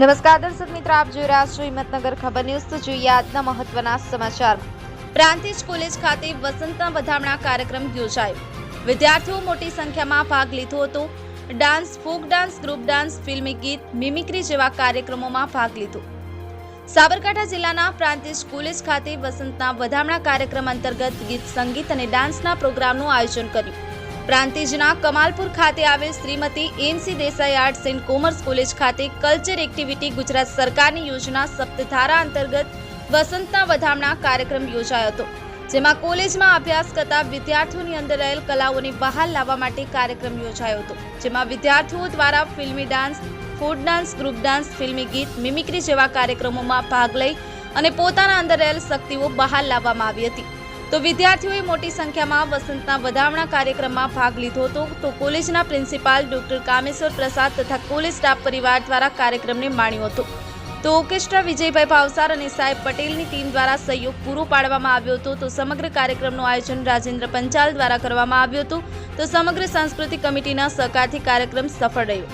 નમસ્કાર, દર્શક મિત્રો, આપ જોઈ રહ્યા છો હિંમતનગર ખબર ન્યૂઝ. તો જોઈએ આજના મહત્વના સમાચાર. પ્રાંતિજ કોલેજ ખાતે વસંતના વધામણા કાર્યક્રમ યોજાયો. વિદ્યાર્થીઓ મોટી સંખ્યામાં ભાગ લીધો હતો. Dance, folk dance, group dance, filmi ગીત, મિમિક્રી જેવા કાર્યક્રમોમાં ભાગ લીધો. સાબરકાંઠા જિલ્લાના પ્રાંતિજ કોલેજ ખાતે વસંતના વધામણા કાર્યક્રમ અંતર્ગત ગીત સંગીત અને ડાન્સના પ્રોગ્રામનું આયોજન કર્યું. પ્રાંતિજના કમાલપુર ખાતે આવેલ Shrimati NC Desai arts and commerce college ખાતે કલ્ચર એક્ટિવિટી ગુજરાત સરકારની યોજના સપ્તધારા અંતર્ગત વસંતના વધામણા કાર્યક્રમ યોજાયો હતો, જેમાં કોલેજમાં અભ્યાસ કરતા વિદ્યાર્થીઓની અંદર રહેલ કલાઓને બહાર લાવવા માટે કાર્યક્રમ યોજાયો હતો, જેમાં વિદ્યાર્થીઓ દ્વારા ફિલ્મી dance, food dance, group dance, ફિલ્મી ગીત, મિમિક્રી જેવા કાર્યક્રમોમાં ભાગ લઈ અને પોતાના અંદર રહેલ શક્તિઓ બહાર લાવવામાં આવી હતી. તો વિદ્યાર્થીઓએ મોટી સંખ્યામાં વસંતના વધામણા કાર્યક્રમમાં ભાગ લીધો હતો. તો કોલેજના પ્રિન્સિપાલ ડોક્ટર કામેશ્વર પ્રસાદ તથા કોલેજ સ્ટાફ પરિવાર દ્વારા કાર્યક્રમને માણ્યો હતો. તો ઓર્કેસ્ટ્રા વિજયભાઈ ભાવસાર અને સાહેબ પટેલની ટીમ દ્વારા સહયોગ પૂરો પાડવામાં આવ્યો હતો. તો સમગ્ર કાર્યક્રમનું આયોજન રાજેન્દ્ર પંચાલ દ્વારા કરવામાં આવ્યું હતું. તો સમગ્ર સાંસ્કૃતિક કમિટીના સહકારથી કાર્યક્રમ સફળ રહ્યો.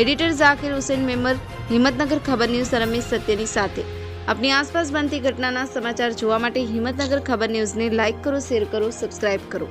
એડિટર ઝાકીર હુસેન મેમર હિંમતનગર ખબર ન્યૂઝ રમેશ સત્યની સાથે. આપની આસપાસ બનતી ઘટનાના સમાચાર જોવા માટે હિંમતનગર ખબર ન્યૂઝને લાઇક કરો, શેર કરો, સબસ્ક્રાઇબ કરો.